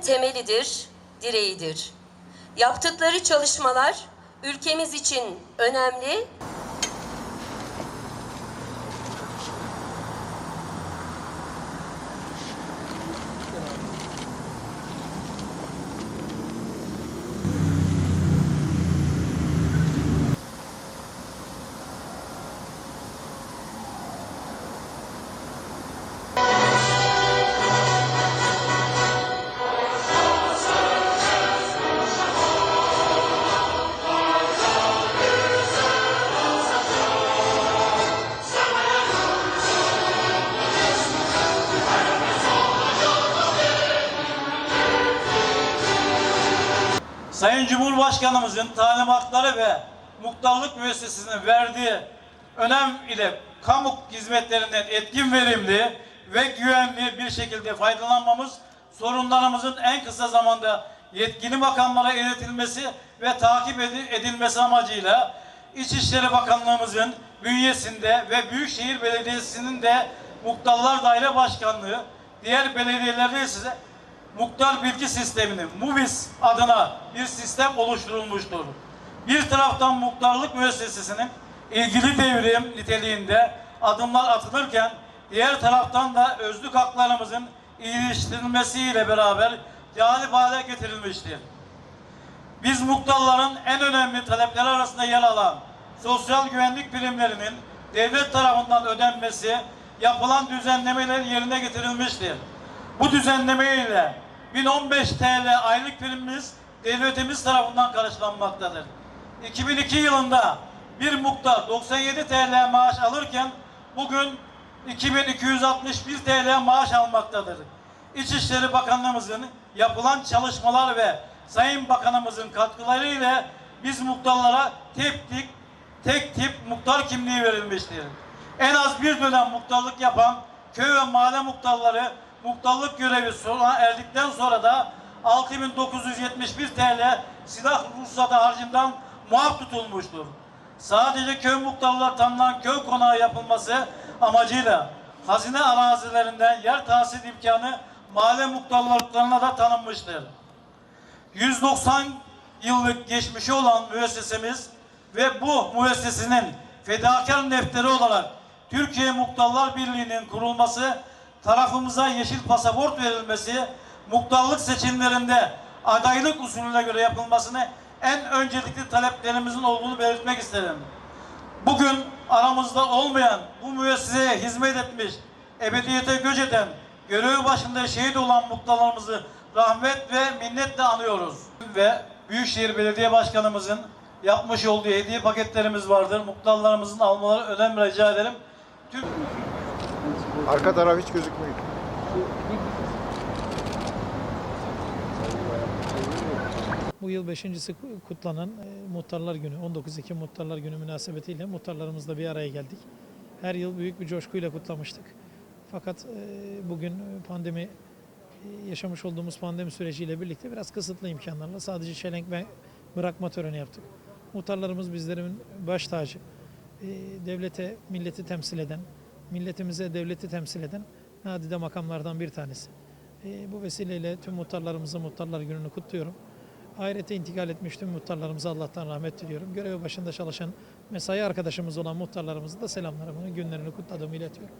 temelidir, direğidir. Yaptıkları çalışmalar ülkemiz için önemli Sayın Cumhurbaşkanımızın talimatları ve muhtarlık müessesesinin verdiği önem ile kamu hizmetlerinden etkin verimli ve güvenli bir şekilde faydalanmamız sorunlarımızın en kısa zamanda yetkili makamlara iletilmesi ve takip edi- edilmesi amacıyla İçişleri Bakanlığımızın bünyesinde ve Büyükşehir Belediyesi'nin de Muhtarlar Daire Başkanlığı diğer belediyelerde ise muhtar bilgi sistemini MUVIS adına bir sistem oluşturulmuştur. Bir taraftan muhtarlık müessesesinin ilgili devrim niteliğinde adımlar atılırken diğer taraftan da özlük haklarımızın iyileştirilmesiyle beraber cazip hale getirilmiştir. Biz muhtarların en önemli talepleri arasında yer alan sosyal güvenlik primlerinin devlet tarafından ödenmesi yapılan düzenlemeler yerine getirilmiştir. Bu düzenleme ile 1015 TL aylık primimiz devletimiz tarafından karşılanmaktadır. 2002 yılında bir muhtar 97 TL maaş alırken bugün 2261 TL maaş almaktadır. İçişleri Bakanlığımızın yapılan çalışmalar ve Sayın Bakanımızın katkılarıyla biz muhtarlara tek tip, tek tip muhtar kimliği verilmiştir. En az bir dönem muhtarlık yapan köy ve mahalle muhtarları muhtarlık görevi sona erdikten sonra da 6971 TL silah ruhsatı harcından muaf tutulmuştur. Sadece köy muhtarlar tanınan köy konağı yapılması amacıyla hazine arazilerinden yer tahsil imkanı mahalle muhtarlarına da tanınmıştır. 190 yıllık geçmişi olan müessesemiz ve bu müessesenin fedakar defteri olarak Türkiye Muhtarlar Birliği'nin kurulması, tarafımıza yeşil pasaport verilmesi, muhtarlık seçimlerinde adaylık usulüne göre yapılmasını en öncelikli taleplerimizin olduğunu belirtmek isterim. Bugün aramızda olmayan, bu müesseseye hizmet etmiş, ebediyete göç eden, görevi başında şehit olan muhtarlarımızı rahmet ve minnetle anıyoruz. Ve Büyükşehir Belediye Başkanımızın yapmış olduğu hediye paketlerimiz vardır. Muhtarlarımızın almaları önem rica ederim. Tüm Arka taraf hiç gözükmüyor. Bu yıl beşincisi kutlanan e, Muhtarlar Günü, 19 Ekim Muhtarlar Günü münasebetiyle muhtarlarımızla bir araya geldik. Her yıl büyük bir coşkuyla kutlamıştık. Fakat e, bugün pandemi e, yaşamış olduğumuz pandemi süreciyle birlikte biraz kısıtlı imkanlarla sadece çelenk ve bırakma töreni yaptık. Muhtarlarımız bizlerin baş tacı. E, Devlete, milleti temsil eden, milletimize devleti temsil eden nadide makamlardan bir tanesi. E, Bu vesileyle tüm muhtarlarımızı Muhtarlar Günü'nü kutluyorum. Ahirete intikal etmiş tüm muhtarlarımıza Allah'tan rahmet diliyorum. Görevi başında çalışan mesai arkadaşımız olan muhtarlarımızı da selamlarımı, günlerini kutladığımı iletiyorum.